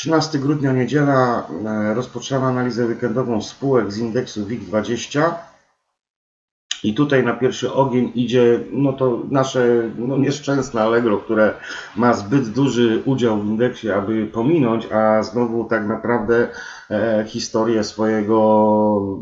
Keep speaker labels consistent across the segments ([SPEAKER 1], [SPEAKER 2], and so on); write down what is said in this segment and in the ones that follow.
[SPEAKER 1] 13 grudnia, niedziela, e, rozpoczynamy analizę weekendową spółek z indeksu WIG20. I tutaj na pierwszy ogień idzie no to nasze no nieszczęsne Allegro, które ma zbyt duży udział w indeksie, aby pominąć, a znowu tak naprawdę e, historię swojego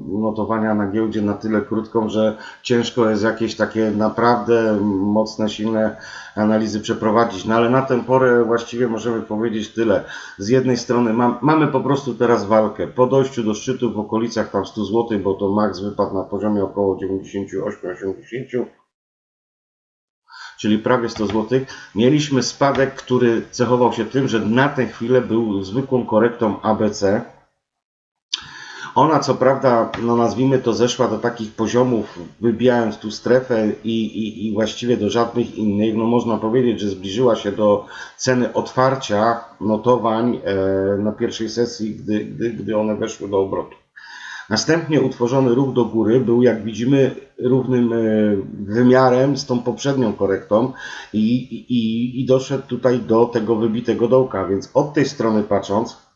[SPEAKER 1] notowania na giełdzie na tyle krótką, że ciężko jest jakieś takie naprawdę mocne, silne analizy przeprowadzić. No ale na tę porę właściwie możemy powiedzieć tyle. Z jednej strony mam, mamy po prostu teraz walkę. Po dojściu do szczytu w okolicach tam 100 zł, bo to max wypadł na poziomie około 98-80 czyli prawie 100 zł. Mieliśmy spadek, który cechował się tym, że na tę chwilę był zwykłą korektą ABC. Ona co prawda, no nazwijmy to, zeszła do takich poziomów, wybijając tu strefę i, i, i właściwie do żadnych innych. No można powiedzieć, że zbliżyła się do ceny otwarcia notowań e, na pierwszej sesji, gdy, gdy, gdy one weszły do obrotu. Następnie utworzony ruch do góry był, jak widzimy, równym e, wymiarem z tą poprzednią korektą i, i, i doszedł tutaj do tego wybitego dołka, więc od tej strony patrząc,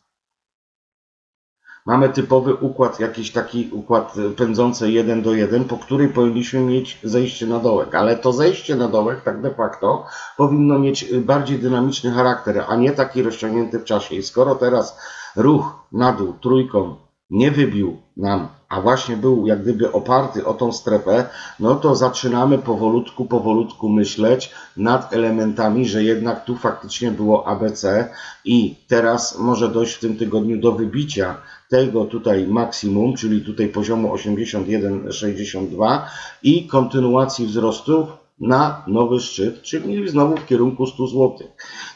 [SPEAKER 1] mamy typowy układ, jakiś taki układ pędzący 1 do 1, po której powinniśmy mieć zejście na dołek, ale to zejście na dołek tak de facto powinno mieć bardziej dynamiczny charakter, a nie taki rozciągnięty w czasie. I skoro teraz ruch na dół trójką nie wybił nam, a właśnie był jak gdyby oparty o tą strefę, no to zaczynamy powolutku, powolutku myśleć nad elementami, że jednak tu faktycznie było ABC i teraz może dojść w tym tygodniu do wybicia tego tutaj maksimum, czyli tutaj poziomu 81,62 i kontynuacji wzrostów na nowy szczyt, czyli znowu w kierunku 100 zł.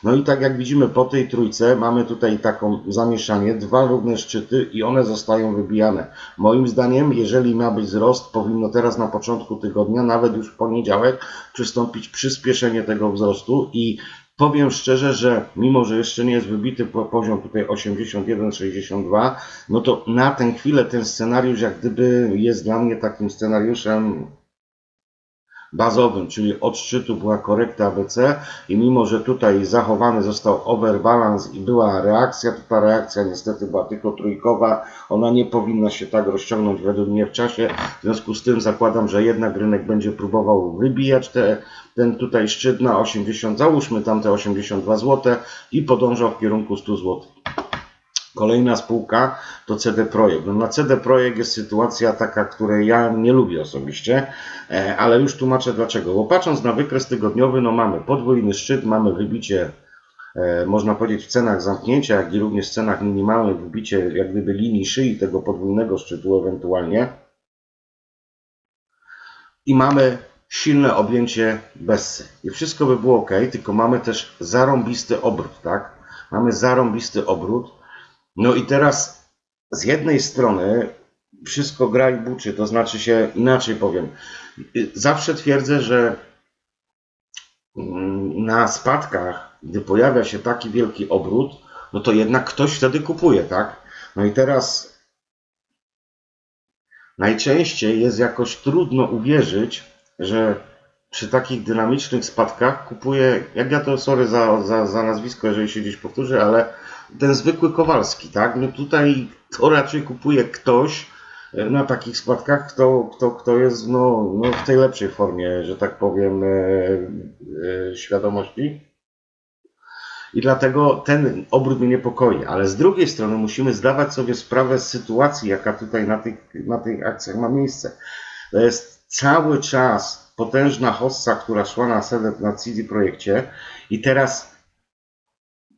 [SPEAKER 1] No i tak jak widzimy po tej trójce mamy tutaj taką zamieszanie, dwa równe szczyty i one zostają wybijane. Moim zdaniem, jeżeli ma być wzrost, powinno teraz na początku tygodnia, nawet już w poniedziałek, przystąpić przyspieszenie tego wzrostu i Powiem szczerze, że mimo, że jeszcze nie jest wybity po- poziom tutaj 81-62, no to na tę chwilę ten scenariusz jak gdyby jest dla mnie takim scenariuszem bazowym, czyli od szczytu była korekta ABC i mimo, że tutaj zachowany został overbalance i była reakcja, to ta reakcja niestety była tylko trójkowa, ona nie powinna się tak rozciągnąć według mnie w czasie, w związku z tym zakładam, że jednak rynek będzie próbował wybijać te, ten tutaj szczyt na 80, załóżmy tam te 82 zł i podążał w kierunku 100 zł. Kolejna spółka to CD Projekt. No na CD Projekt jest sytuacja taka, której ja nie lubię osobiście, e, ale już tłumaczę dlaczego. Bo patrząc na wykres tygodniowy, no mamy podwójny szczyt, mamy wybicie, e, można powiedzieć w cenach zamknięcia, jak i również w cenach minimalnych, wybicie jak gdyby linii szyi tego podwójnego szczytu ewentualnie. I mamy silne objęcie Bessy. I wszystko by było ok, tylko mamy też zarąbisty obrót, tak? Mamy zarąbisty obrót. No i teraz z jednej strony wszystko gra i buczy, to znaczy się inaczej powiem. Zawsze twierdzę, że mm, na spadkach, gdy pojawia się taki wielki obrót, no to jednak ktoś wtedy kupuje, tak? No i teraz najczęściej jest jakoś trudno uwierzyć, że przy takich dynamicznych spadkach kupuje, jak ja to sorry za, za, za nazwisko, jeżeli się gdzieś powtórzy, ale ten zwykły Kowalski, tak? No tutaj to raczej kupuje ktoś e, na takich spadkach, kto, kto, kto jest no, no w tej lepszej formie, że tak powiem, e, e, świadomości. I dlatego ten obrót mnie niepokoi, ale z drugiej strony musimy zdawać sobie sprawę z sytuacji, jaka tutaj na tych, na tych akcjach ma miejsce. To jest cały czas potężna hossa, która szła na CD, na CD projekcie i teraz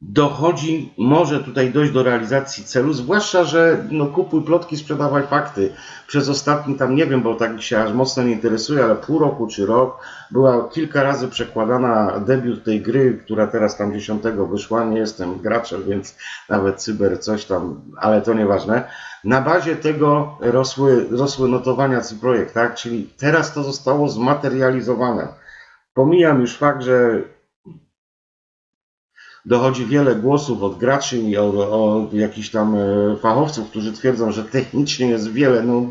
[SPEAKER 1] dochodzi, może tutaj dojść do realizacji celu, zwłaszcza, że no kupuj plotki, sprzedawaj fakty. Przez ostatni tam, nie wiem, bo tak się aż mocno nie interesuje, ale pół roku czy rok była kilka razy przekładana debiut tej gry, która teraz tam 10 wyszła, nie jestem graczem, więc nawet cyber coś tam, ale to nieważne. Na bazie tego rosły, rosły notowania C-Projekt, tak? Czyli teraz to zostało zmaterializowane. Pomijam już fakt, że dochodzi wiele głosów od graczy i od, jakichś tam e, fachowców, którzy twierdzą, że technicznie jest wiele, no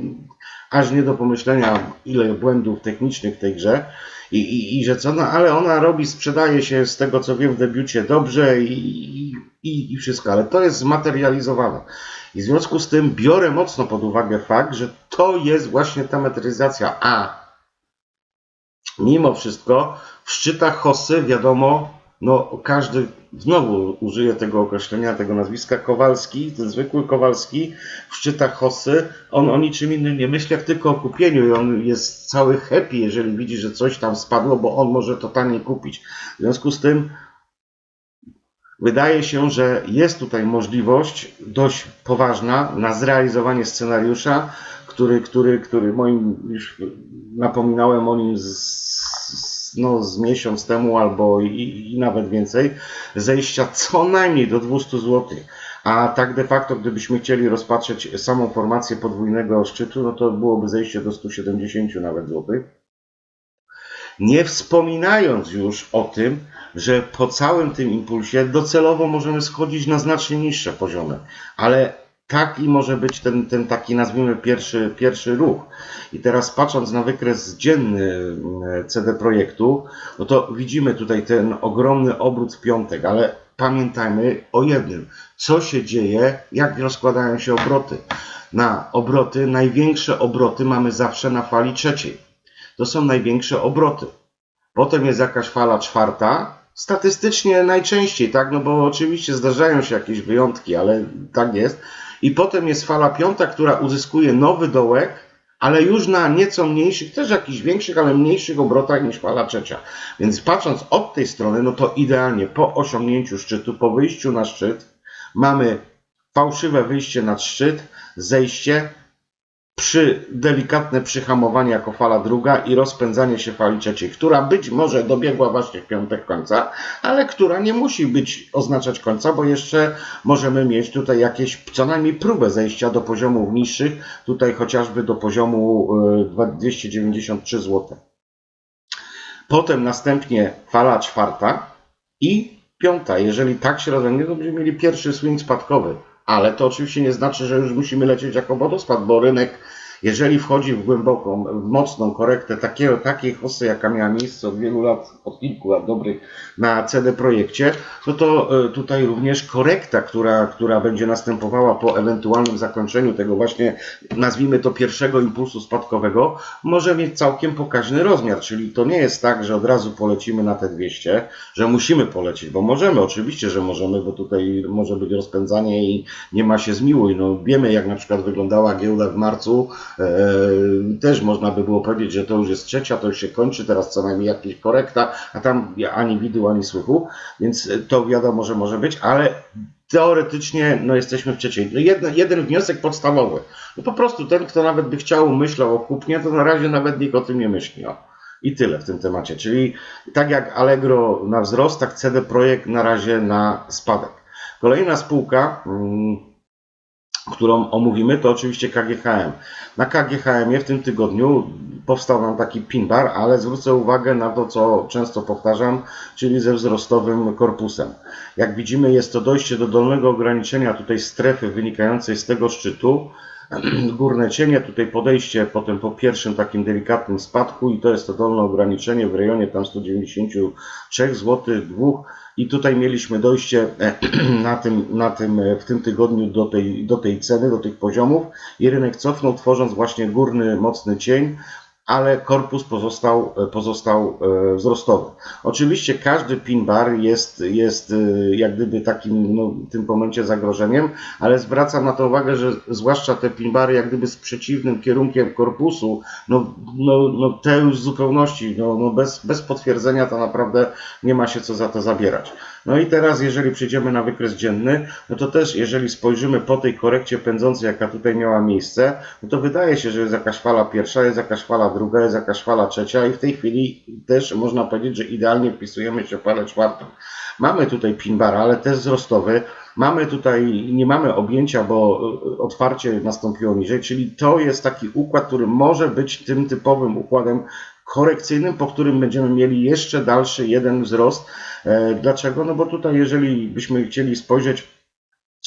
[SPEAKER 1] aż nie do pomyślenia, ile błędów technicznych w tej grze. I, i, I że co, no ale ona robi, sprzedaje się z tego co wiem w debiucie dobrze i, i, i wszystko, ale to jest zmaterializowane. I w związku z tym biorę mocno pod uwagę fakt, że to jest właśnie ta metryzacja. A mimo wszystko w szczytach Hossy wiadomo, no każdy znowu użyję tego określenia, tego nazwiska. Kowalski, ten zwykły Kowalski w szczytach Hossy, on o niczym innym nie myśli, jak tylko o kupieniu. I on jest cały happy, jeżeli widzi, że coś tam spadło, bo on może to taniej kupić. W związku z tym wydaje się, że jest tutaj możliwość dość poważna na zrealizowanie scenariusza, który, który, który moim, już napominałem o nim z, z, no, z miesiąc temu albo i, i nawet więcej, zejścia co najmniej do 200 zł. A tak de facto, gdybyśmy chcieli rozpatrzeć samą formację podwójnego szczytu, no to byłoby zejście do 170 nawet złotych. Nie wspominając już o tym, że po całym tym impulsie docelowo możemy schodzić na znacznie niższe poziomy, ale taki może być ten, ten taki, nazwijmy, pierwszy, pierwszy ruch. I teraz patrząc na wykres dzienny mm, CD Projektu, no to widzimy tutaj ten ogromny obrót w piątek, ale pamiętajmy o jednym. Co się dzieje, jak rozkładają się obroty? Na obroty, największe obroty mamy zawsze na fali trzeciej. To są największe obroty. Potem jest jakaś fala czwarta, statystycznie najczęściej, tak? No bo oczywiście zdarzają się jakieś wyjątki, ale tak jest. I potem jest fala piąta, która uzyskuje nowy dołek, ale już na nieco mniejszych, też jakichś większych, ale mniejszych obrotach niż fala trzecia. Więc patrząc od tej strony, no to idealnie po osiągnięciu szczytu, po wyjściu na szczyt, mamy fałszywe wyjście na szczyt, zejście, przy delikatne przyhamowanie jako fala druga i rozpędzanie się fali trzeciej, która być może dobiegła właśnie w piątek końca, ale która nie musi być oznaczać końca, bo jeszcze możemy mieć tutaj jakieś co najmniej próbę zejścia do poziomów niższych, tutaj chociażby do poziomu y, 293 zł. Potem następnie fala czwarta i piąta. Jeżeli tak się rozwinie, to będziemy mieli pierwszy swing spadkowy. Ale to oczywiście nie znaczy, że już musimy lecieć jako wodospad, bo rynek, jeżeli wchodzi w głęboką, w mocną korektę takiego, takiej hosy, jaka miała miejsce od wielu lat, od kilku lat dobrych na CD Projekcie, no to e, tutaj również korekta, która, która będzie następowała po ewentualnym zakończeniu tego właśnie, nazwijmy to pierwszego impulsu spadkowego, może mieć całkiem pokaźny rozmiar, czyli to nie jest tak, że od razu polecimy na te 200, że musimy polecieć, bo możemy, oczywiście, że możemy, bo tutaj może być rozpędzanie i nie ma się zmiłuj. No, wiemy, jak na przykład wyglądała giełda w marcu. E, też można by było powiedzieć, że to już jest trzecia, to już się kończy, teraz co najmniej jakaś korekta, a tam ani widu, ani słychu, więc to wiadomo, że może być, ale teoretycznie no, jesteśmy w trzeciej. No, jeden, jeden wniosek podstawowy. No po prostu ten, kto nawet by chciał, myślał o kupnie, to na razie nawet nikt o tym nie myśli. O. I tyle w tym temacie. Czyli tak jak Allegro na wzrost, tak CD Projekt na razie na spadek. Kolejna spółka, mm, którą omówimy, to oczywiście KGHM. Na KGHM w tym tygodniu powstał nam taki pin bar, ale zwrócę uwagę na to, co często powtarzam, czyli ze wzrostowym korpusem. Jak widzimy, jest to dojście do dolnego ograniczenia tutaj strefy wynikającej z tego szczytu. Górne cienie, tutaj podejście potem po pierwszym takim delikatnym spadku i to jest to dolne ograniczenie w rejonie tam 193 zł, 2 i tutaj mieliśmy dojście na tym, na tym, w tym tygodniu do tej, do tej ceny, do tych poziomów. I rynek cofnął, tworząc właśnie górny, mocny cień, ale korpus pozostał, pozostał e, wzrostowy. Oczywiście każdy pin bar jest, jest e, jak gdyby takim no, w tym momencie zagrożeniem, ale zwracam na to uwagę, że zwłaszcza te pin bary jak gdyby z przeciwnym kierunkiem korpusu, no, no, no te już w zupełności, no, no bez, bez potwierdzenia to naprawdę nie ma się co za to zabierać. No i teraz, jeżeli przejdziemy na wykres dzienny, no to też, jeżeli spojrzymy po tej korekcie pędzącej, jaka tutaj miała miejsce, no to wydaje się, że jest jakaś fala pierwsza, jest jakaś fala druga, jest jakaś fala trzecia i w tej chwili też można powiedzieć, że idealnie wpisujemy się w falę czwartą. Mamy tutaj pin bar, ale też wzrostowy. Mamy tutaj, nie mamy objęcia, bo otwarcie nastąpiło niżej, czyli to jest taki układ, który może być tym typowym układem korekcyjnym, po którym będziemy mieli jeszcze dalszy jeden wzrost. E, dlaczego? No bo tutaj, jeżeli byśmy chcieli spojrzeć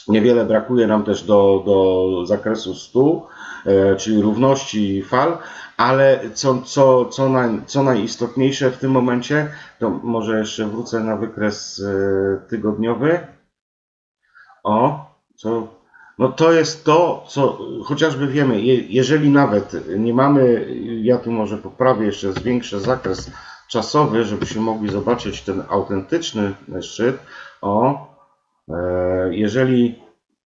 [SPEAKER 1] Niewiele brakuje nam też do, do zakresu 100, e, czyli równości fal, ale co, co, co, naj, co najistotniejsze w tym momencie, to może jeszcze wrócę na wykres e, tygodniowy. O, co, no to jest to, co chociażby wiemy, je, jeżeli nawet nie mamy, ja tu może poprawię jeszcze, zwiększę zakres czasowy, żebyśmy mogli zobaczyć ten autentyczny szczyt. O, jeżeli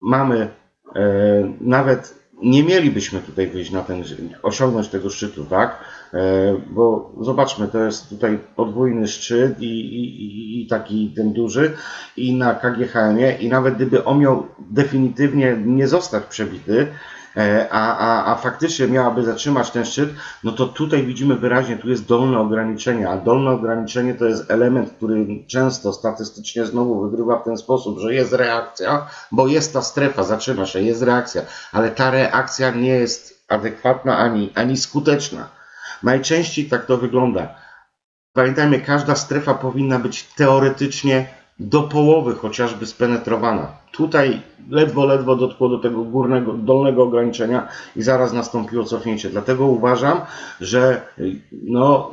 [SPEAKER 1] mamy e, nawet nie mielibyśmy tutaj wyjść na ten, osiągnąć tego szczytu, tak? E, bo zobaczmy, to jest tutaj podwójny szczyt i, i, i taki ten duży i na KGHM-ie i nawet gdyby on miał definitywnie nie zostać przebity, e, a, a, a faktycznie miałaby zatrzymać ten szczyt, no to tutaj widzimy wyraźnie, tu jest dolne ograniczenie, a dolne ograniczenie to jest element, który często statystycznie znowu wygrywa w ten sposób, że jest reakcja, bo jest ta strefa, zatrzyma się, jest reakcja, ale ta reakcja nie jest adekwatna ani, ani skuteczna. Najczęściej tak to wygląda. Pamiętajmy, każda strefa powinna być teoretycznie do połowy chociażby spenetrowana. Tutaj ledwo, ledwo dotkło do tego górnego, dolnego ograniczenia i zaraz nastąpiło cofnięcie. Dlatego uważam, że no,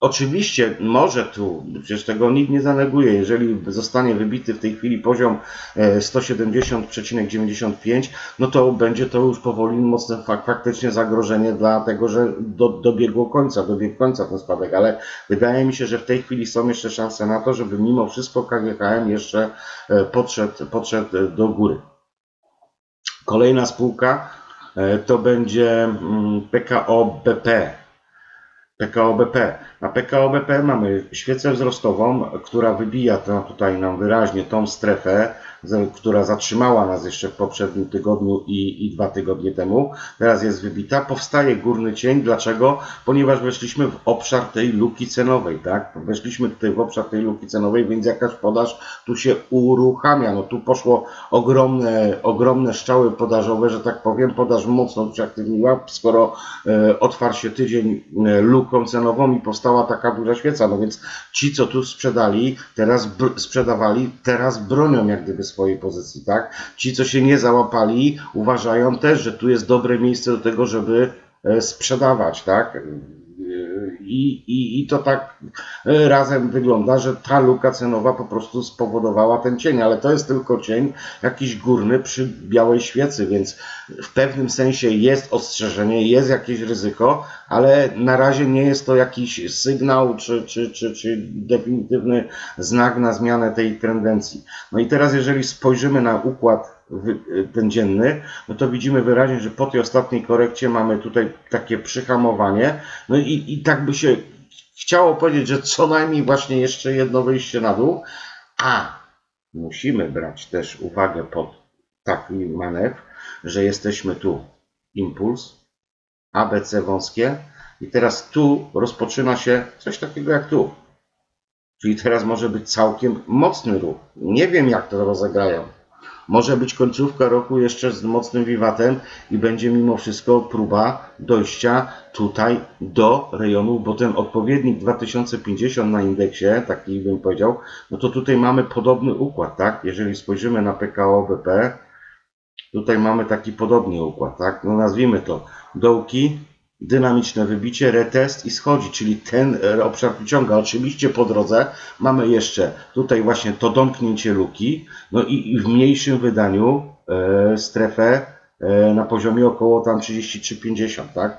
[SPEAKER 1] Oczywiście może tu, przecież tego nikt nie zaneguje, jeżeli zostanie wybity w tej chwili poziom e, 170,95, no to będzie to już powoli mocne fak faktycznie zagrożenie, dlatego że do, dobiegło końca, dobiegł końca ten spadek, ale wydaje mi się, że w tej chwili są jeszcze szanse na to, żeby mimo wszystko KGHM jeszcze e, podszedł, podszedł do góry. Kolejna spółka e, to będzie mm, PKO BP. PKO BP. Na PKO BP mamy świecę wzrostową, która wybija to tutaj nam wyraźnie tą strefę, która zatrzymała nas jeszcze w poprzednim tygodniu i, i dwa tygodnie temu. Teraz jest wybita. Powstaje górny cień. Dlaczego? Ponieważ weszliśmy w obszar tej luki cenowej, tak? Weszliśmy tutaj w obszar tej luki cenowej, więc jakaś podaż tu się uruchamia. No tu poszło ogromne, ogromne szczały podażowe, że tak powiem. Podaż mocno się aktywniła, skoro e, otwarł się tydzień e, luką cenową i powstała taka duża świeca. No więc ci, co tu sprzedali, teraz sprzedawali, teraz bronią jak gdyby swojej pozycji, tak? Ci, co się nie załapali, uważają też, że tu jest dobre miejsce do tego, żeby e, sprzedawać, tak? I, i, I to tak e, razem wygląda, że ta luka cenowa po prostu spowodowała ten cień, ale to jest tylko cień jakiś górny przy białej świecy, więc w pewnym sensie jest ostrzeżenie, jest jakieś ryzyko, ale na razie nie jest to jakiś sygnał czy, czy, czy, czy definitywny znak na zmianę tej tendencji. No i teraz, jeżeli spojrzymy na układ ten dzienny, no to widzimy wyraźnie, że po tej ostatniej korekcie mamy tutaj takie przyhamowanie. No i, i tak by się chciało powiedzieć, że co najmniej właśnie jeszcze jedno wyjście na dół, a musimy brać też uwagę pod taki manewr, że jesteśmy tu impuls, ABC wąskie i teraz tu rozpoczyna się coś takiego jak tu. Czyli teraz może być całkiem mocny ruch. Nie wiem jak to rozegrają. Może być końcówka roku jeszcze z mocnym wiwatem i będzie mimo wszystko próba dojścia tutaj do rejonu, bo ten odpowiednik 2050 na indeksie, taki bym powiedział, no to tutaj mamy podobny układ, tak? Jeżeli spojrzymy na PKO BP, tutaj mamy taki podobny układ, tak? No nazwijmy to dołki, dynamiczne wybicie, retest i schodzi, czyli ten e, obszar wyciąga. Oczywiście po drodze mamy jeszcze tutaj właśnie to domknięcie luki, no i, w mniejszym wydaniu e, strefę e, na poziomie około tam 33,50, tak?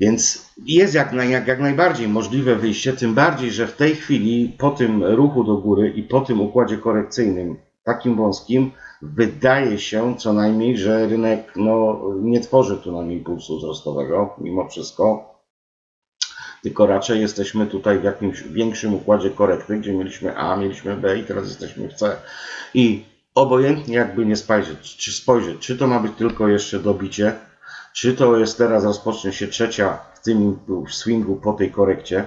[SPEAKER 1] Więc jest jak, jak, jak najbardziej możliwe wyjście, tym bardziej, że w tej chwili po tym ruchu do góry i po tym układzie korekcyjnym takim wąskim, wydaje się co najmniej, że rynek no, nie tworzy tu nam impulsu wzrostowego mimo wszystko, tylko raczej jesteśmy tutaj w jakimś większym układzie korekty, gdzie mieliśmy A, mieliśmy B i teraz jesteśmy w C. I obojętnie jakby nie spojrzeć, czy spojrzeć, czy to ma być tylko jeszcze dobicie, czy to jest teraz rozpocznie się trzecia w tym swingu po tej korekcie,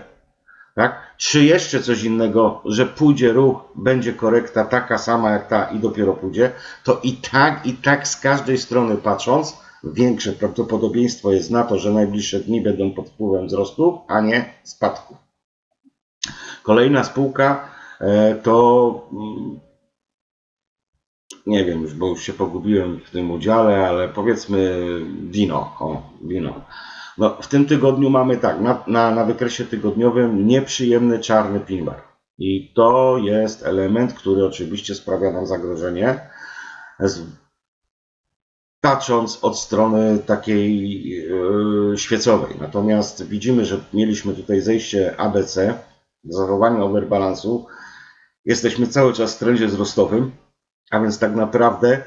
[SPEAKER 1] tak? Czy jeszcze coś innego, że pójdzie ruch, będzie korekta taka sama jak ta i dopiero pójdzie, to i tak, i tak z każdej strony patrząc, większe prawdopodobieństwo jest na to, że najbliższe dni będą pod wpływem wzrostu, a nie spadku. Kolejna spółka e, to mm, nie wiem już, bo już się pogubiłem w tym udziale, ale powiedzmy Dino, o, Dino. No, w tym tygodniu mamy tak, na, na, na wykresie tygodniowym nieprzyjemny czarny pin bar. I to jest element, który oczywiście sprawia nam zagrożenie. Patrząc od strony takiej yy, świecowej. Natomiast widzimy, że mieliśmy tutaj zejście ABC, zachowanie overbalansu. Jesteśmy cały czas w trendzie wzrostowym, a więc tak naprawdę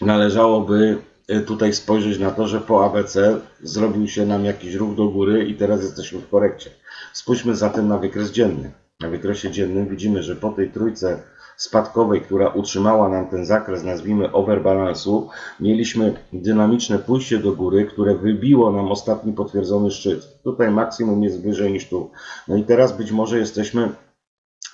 [SPEAKER 1] należałoby tutaj spojrzeć na to, że po ABC zrobił się nam jakiś ruch do góry i teraz jesteśmy w korekcie. Spójrzmy zatem na wykres dzienny. Na wykresie dziennym widzimy, że po tej trójce spadkowej, która utrzymała nam ten zakres, nazwijmy overbalansu, mieliśmy dynamiczne pójście do góry, które wybiło nam ostatni potwierdzony szczyt. Tutaj maksimum jest wyżej niż tu. No i teraz być może jesteśmy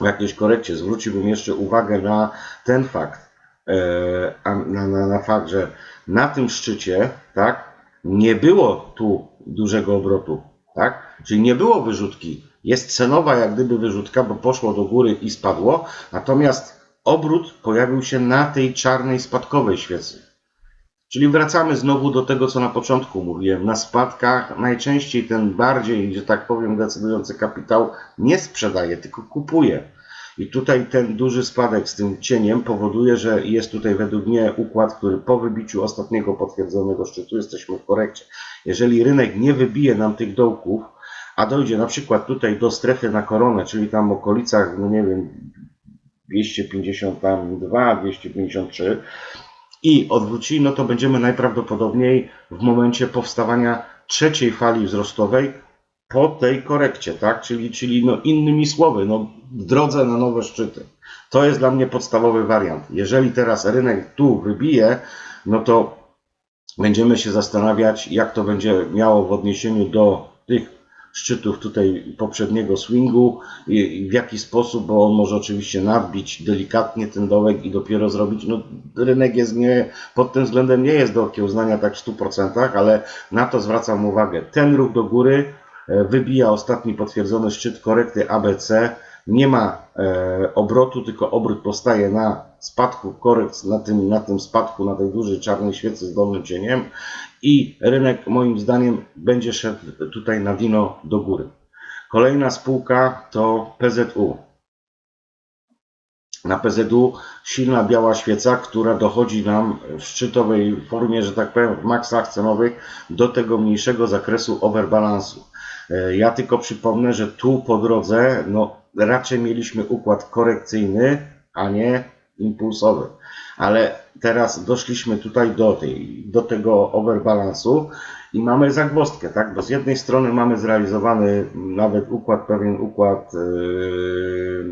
[SPEAKER 1] w jakiejś korekcie. Zwróciłbym jeszcze uwagę na ten fakt, e, na, na, na fakt, że na tym szczycie, tak, nie było tu dużego obrotu, tak, czyli nie było wyrzutki. Jest cenowa jak gdyby wyrzutka, bo poszło do góry i spadło, natomiast obrót pojawił się na tej czarnej spadkowej świecy. Czyli wracamy znowu do tego, co na początku mówiłem. Na spadkach najczęściej ten bardziej, że tak powiem, decydujący kapitał nie sprzedaje, tylko kupuje. I tutaj ten duży spadek z tym cieniem powoduje, że jest tutaj według mnie układ, który po wybiciu ostatniego potwierdzonego szczytu jesteśmy w korekcie. Jeżeli rynek nie wybije nam tych dołków, a dojdzie na przykład tutaj do strefy na koronę, czyli tam w okolicach, no nie wiem, 252, 253 i odwróci, no to będziemy najprawdopodobniej w momencie powstawania trzeciej fali wzrostowej po tej korekcie, tak? Czyli, czyli no innymi słowy, no w drodze na nowe szczyty. To jest dla mnie podstawowy wariant. Jeżeli teraz rynek tu wybije, no to będziemy się zastanawiać, jak to będzie miało w odniesieniu do tych szczytów tutaj poprzedniego swingu i w jaki sposób, bo on może oczywiście nadbić delikatnie ten dołek i dopiero zrobić, no rynek jest nie, pod tym względem nie jest do okiełznania tak w 100%, ale na to zwracam uwagę. Ten ruch do góry wybija ostatni potwierdzony szczyt korekty ABC, nie ma e, obrotu, tylko obrót powstaje na spadku korekt, na tym, na tym spadku, na tej dużej czarnej świecy z dolnym cieniem i rynek moim zdaniem będzie szedł tutaj na dino do góry. Kolejna spółka to PZU. Na PZU silna biała świeca, która dochodzi nam w szczytowej formie, że tak powiem, w maksach cenowych do tego mniejszego zakresu overbalansu. E, Ja tylko przypomnę, że tu po drodze no, raczej mieliśmy układ korekcyjny, a nie impulsowy. Ale teraz doszliśmy tutaj do, tej, do tego overbalansu i mamy zagwozdkę, tak? Bo z jednej strony mamy zrealizowany nawet układ, pewien układ yy,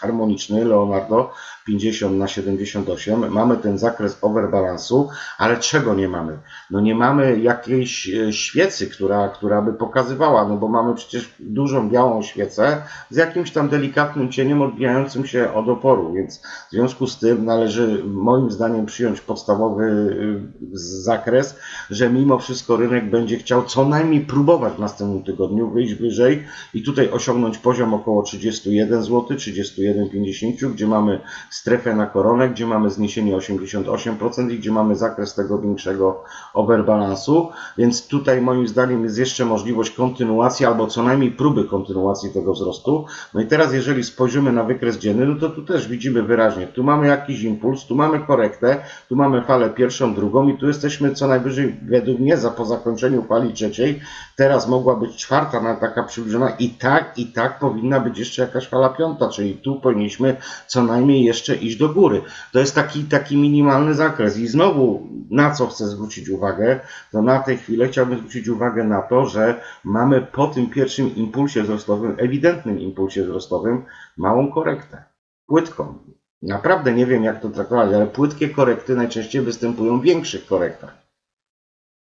[SPEAKER 1] harmoniczny Leonardo 50 na 78. Mamy ten zakres overbalansu, ale czego nie mamy? No nie mamy jakiejś e, świecy, która, która by pokazywała, no bo mamy przecież dużą białą świecę z jakimś tam delikatnym cieniem odbijającym się od oporu, więc w związku z tym należy moim zdaniem przyjąć podstawowy y, zakres, że mimo wszystko rynek będzie chciał co najmniej próbować w następnym tygodniu wyjść wyżej i tutaj osiągnąć poziom około 31 zł, 31,50, gdzie mamy strefę na koronę, gdzie mamy zniesienie 88% i gdzie mamy zakres tego większego overbalansu, więc tutaj moim zdaniem jest jeszcze możliwość kontynuacji albo co najmniej próby kontynuacji tego wzrostu. No i teraz jeżeli spojrzymy na wykres dzienny, no to tu też widzimy wyraźnie, tu mamy jakiś impuls, tu mamy korektę, tu mamy falę pierwszą, drugą i tu jesteśmy co najwyżej według mnie za po zakończeniu fali trzeciej, teraz mogła być czwarta, na taka przybliżona i tak, i tak powinna być jeszcze jakaś fala piąta, czyli tu powinniśmy co najmniej jeszcze iść do góry. To jest taki, taki minimalny zakres i znowu na co chcę zwrócić uwagę, to na tej chwili chciałbym zwrócić uwagę na to, że mamy po tym pierwszym impulsie wzrostowym, ewidentnym impulsie wzrostowym, małą korektę. Płytką. Naprawdę nie wiem, jak to traktować, ale płytkie korekty najczęściej występują w większych korektach.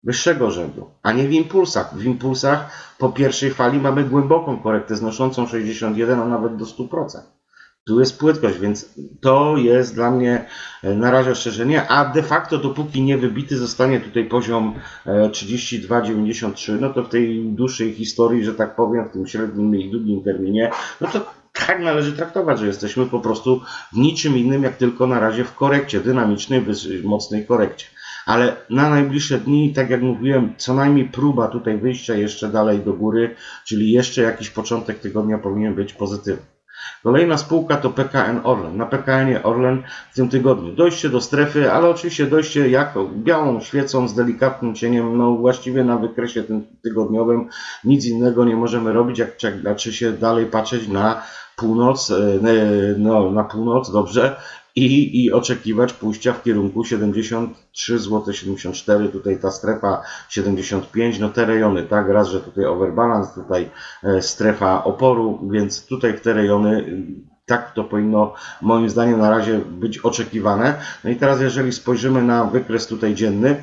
[SPEAKER 1] Wyższego rzędu, a nie w impulsach. W impulsach po pierwszej fali mamy głęboką korektę znoszącą 61, a nawet do 100%. Tu jest płytkość, więc to jest dla mnie e, na razie ostrzeżenie, a de facto dopóki nie wybity zostanie tutaj poziom e, 32,93, no to w tej dłuższej historii, że tak powiem, w tym średnim i długim terminie, no to tak należy traktować, że jesteśmy po prostu w niczym innym, jak tylko na razie w korekcie, dynamicznej, mocnej korekcie. Ale na najbliższe dni, tak jak mówiłem, co najmniej próba tutaj wyjścia jeszcze dalej do góry, czyli jeszcze jakiś początek tygodnia powinien być pozytywny. Kolejna spółka to PKN Orlen. Na PKN Orlen w tym tygodniu dojście do strefy, ale oczywiście dojście jak białą świecą z delikatnym cieniem, no właściwie na wykresie tym tygodniowym nic innego nie możemy robić, jak czek- znaczy się dalej patrzeć na północ, e, no na północ, dobrze, i, i oczekiwać pójścia w kierunku 73 zł 74, tutaj ta strefa 75, no te rejony, tak, raz, że tutaj overbalance, tutaj e, strefa oporu, więc tutaj w te rejony y, tak to powinno moim zdaniem na razie być oczekiwane. No i teraz jeżeli spojrzymy na wykres tutaj dzienny,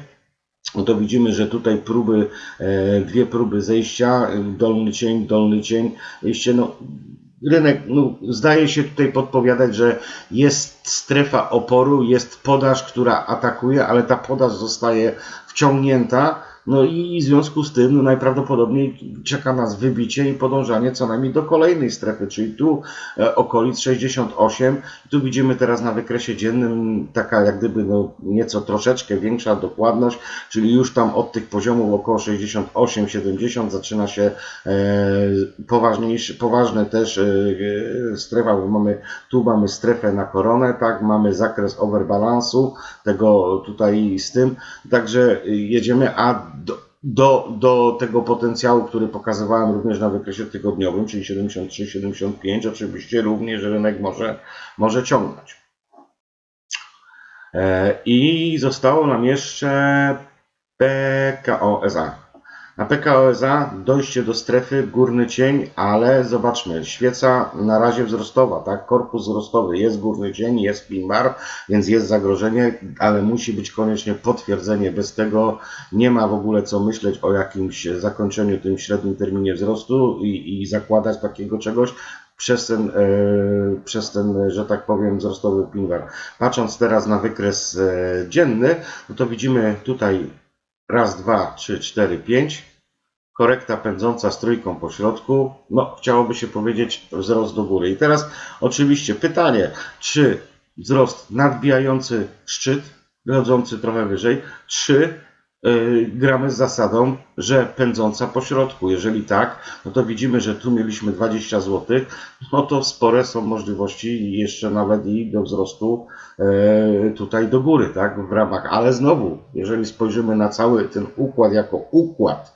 [SPEAKER 1] no to widzimy, że tutaj próby, e, dwie próby zejścia, y, dolny cień, dolny cień, wejście, no rynek no, zdaje się tutaj podpowiadać, że jest strefa oporu, jest podaż, która atakuje, ale ta podaż zostaje wciągnięta. No i w związku z tym no, najprawdopodobniej czeka nas wybicie i podążanie co najmniej do kolejnej strefy, czyli tu e, okolic 68. Tu widzimy teraz na wykresie dziennym taka jak gdyby no, nieco troszeczkę większa dokładność, czyli już tam od tych poziomów około 68-70 zaczyna się e, poważniejszy, poważne też e, strefa, bo mamy, tu mamy strefę na koronę, tak, mamy zakres overbalansu, tego tutaj z tym, także jedziemy, a do, do, do tego potencjału, który pokazywałem również na wykresie tygodniowym, czyli 73-75, oczywiście również rynek może, może ciągnąć. E, I zostało nam jeszcze PKO SA. Na PKO dojście do strefy, górny cień, ale zobaczmy, świeca na razie wzrostowa, tak? Korpus wzrostowy, jest górny cień, jest pin bar, więc jest zagrożenie, ale musi być koniecznie potwierdzenie. Bez tego nie ma w ogóle co myśleć o jakimś zakończeniu tym średnim terminie wzrostu i, i zakładać takiego czegoś przez ten, e, przez ten, że tak powiem, wzrostowy pinwar. Patrząc teraz na wykres e, dzienny, no to widzimy tutaj raz, dwa, trzy, cztery, pięć. Korekta pędząca z trójką po środku. No, chciałoby się powiedzieć wzrost do góry. I teraz oczywiście pytanie, czy wzrost nadbijający szczyt, wychodzący trochę wyżej, czy gramy z zasadą, że pędząca po środku. Jeżeli tak, no to widzimy, że tu mieliśmy 20 zł, no to spore są możliwości jeszcze nawet i do wzrostu e, tutaj do góry, tak, w ramach, ale znowu, jeżeli spojrzymy na cały ten układ jako układ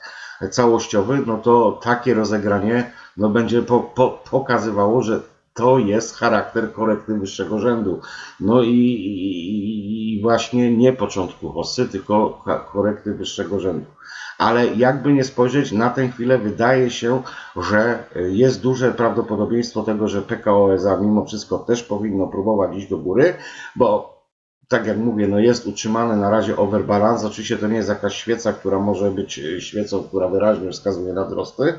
[SPEAKER 1] całościowy, no to takie rozegranie no będzie po, po, pokazywało, że to jest charakter korekty wyższego rzędu. No i, i właśnie nie początku hossy, tylko korekty wyższego rzędu. Ale jakby nie spojrzeć, na tę chwilę wydaje się, że jest duże prawdopodobieństwo tego, że PKO SA mimo wszystko też powinno próbować iść do góry, bo tak jak mówię, no jest utrzymany na razie overbalance. Oczywiście to nie jest jakaś świeca, która może być e, świecą, która wyraźnie wskazuje na wzrosty,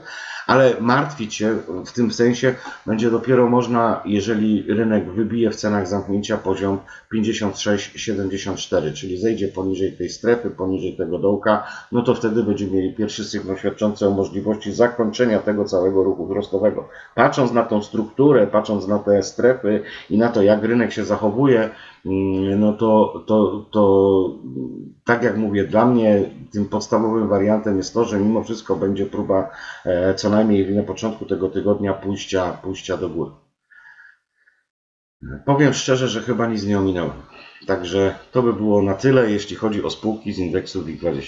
[SPEAKER 1] ale martwić się w tym sensie będzie dopiero można, jeżeli rynek wybije w cenach zamknięcia poziom 56,74, czyli zejdzie poniżej tej strefy, poniżej tego dołka, no to wtedy będziemy mieli pierwszy sygnał świadczący o możliwości zakończenia tego całego ruchu wzrostowego. Patrząc na tą strukturę, patrząc na te strefy i na to, jak rynek się zachowuje, no to, to, to tak jak mówię, dla mnie tym podstawowym wariantem jest to, że mimo wszystko będzie próba e, co najmniej na początku tego tygodnia pójścia, pójścia do góry. Powiem szczerze, że chyba nic nie ominąłem. Także to by było na tyle, jeśli chodzi o spółki z indeksu WIG20.